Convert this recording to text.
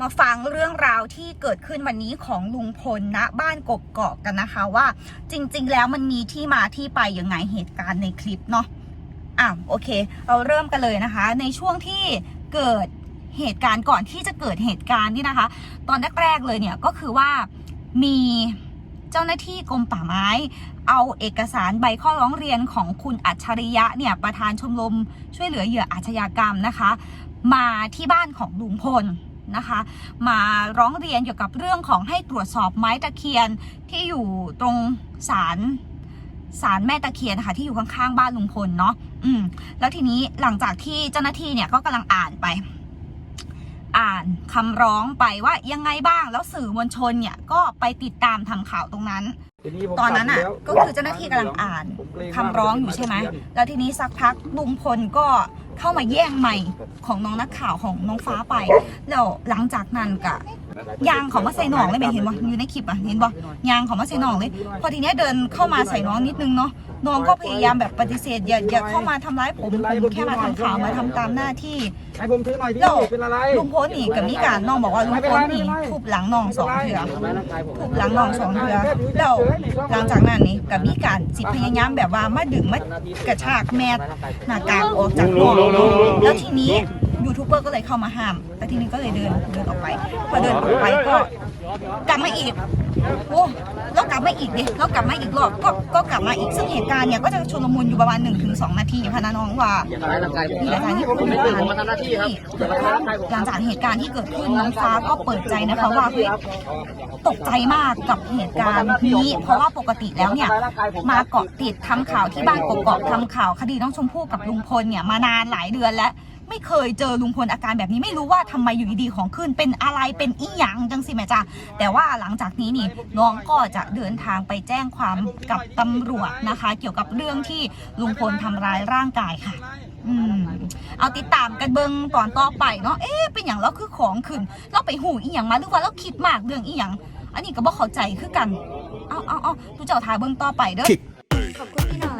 มาฟังเรื่องราวที่เกิดขึ้นวันนี้ของลุงพลณบ้านกกอกาะกันนะคะว่า จริง ๆ แล้วมันมีที่มาที่ไปยังไงเหตุการณ์ในคลิปเนาะอะโอเค เราเริ่มกันเลยนะคะ ในช่วงที่เกิดเหตุการณ์ก่อนที่จะเกิดเหตุการณ์นี่นะคะ ตอนแรกๆเลยเนี่ยก็คือว่ามีเจ้าหน้าที่กรมป่าไม้ เอาเอกสารใบข้อร้องเรียนของคุณอัจฉริยะเนี่ยประธานชมรมช่วยเหลือเหยื่ออาชญากรรมนะคะ มาที่บ้านของลุงพล นะคะ มาร้องเรียนเกี่ยวกับเรื่องของให้ตรวจสอบไม้ตะเคียนที่อยู่ตรงศาลศาลแม่ตะเคียนนะคะที่อยู่ข้างๆบ้านลุงพลเนาะอืม แล้วทีนี้หลังจากที่เจ้าหน้าที่เนี่ยก็กำลังอ่านไป อ่านคำร้องไปว่ายังไงบ้างแล้วสื่อมวลชนเนี่ยก็ไปติดตามทำข่าวตรงนั้นตอนนั้นอะก็คือเจ้าหน้าที่กำลังอ่านคำร้องอยู่ใช่ไหมแล้วทีนี้สักพักลุงพลก็ เข้ามาแย่งไม่ของน้องนักข่าวของน้องฟ้าไป แล้วหลังจากนั้นกะ ยางของมาใส่หนองเลยไหมเห็นบ่อยู่ในคลิปอะเห็นบ่ยางของมาใส่หนองเลย พอทีเนี้ยเดินเข้ามาใส่น้องนิดนึงเนาะน้องก็พยายามแบบปฏิเสธอย่าอย่าเข้ามาทำร้ายผมผมแค่มาทำข่าวมาทำตามหน้าที่ให้ผมถือหน่อยพี่แล้วเป็นอะไรลุงพลนี่กับมิการน้องบอกว่าลุงพลนี่ทุบหลังน้องสองเถื่อทุบหลังน้องสองเถื่อแล้วหลังจากนั้นนี่กับมิการสิพยายามแบบว่ามาดึงมากระชากแมสหน้ากากออกจากน้องแล้วทีนี้ ยูทูบเบอร์ก็เลยเข้ามาห้ามแล้วทีนี้ก็เลยเดินเดินออกไป พอเดินออกไปก็กลับมาอีกโอ้แล้วกลับมาอีกดิแล้วกลับมาอีกรอบก็ก็กลับมาอีกซึ่งเหตุการณ์เนี่ยก็จะชุลมุนอยู่ประมาณ1-2 นาทีพนะน้องว่านี่แหละค่ะนี่คือเหตุการณ์ที่หลังจากเหตุการณ์ที่เกิดขึ้นน้องฟ้าก็เปิดใจนะคะว่าเฮ้ยตกใจมากกับเหตุการณ์นี้ เพราะว่าปกติแล้วเนี่ยมาเกาะติดทำข่าวที่บ้านกกอกทำข่าวคดีน้องชมพู่กับลุงพลเนี่ยมานานหลายเดือนแล้ว ไม่เคยเจอลุงพลอาการแบบนี้ไม่รู้ว่าทำไมอยู่ดีๆของขึ้นเป็นอะไรเป็นอีหยังจังสิแม่จ้าแต่ว่าหลังจากนี้นี่น้องก็จะเดินทางไปแจ้งความกับตำรวจนะคะ เกี่ยวกับเรื่องที่ลุงพลทำร้ายร่างกายค่ะอืมเอาติดตามกันเบิงตอนต่อไปเนาะเอ๊ะเป็นอย่างเราคือของขึ้น เราไปหูอีหยังมาหรือว่าเราคิดมากเรื่องอีหยังอันนี้ก็บอกเข้าใจคือกัน เอาเอาเอาดูเจ้าทาเบิงต่อไปเด้อขอบคุณพี่หน่อย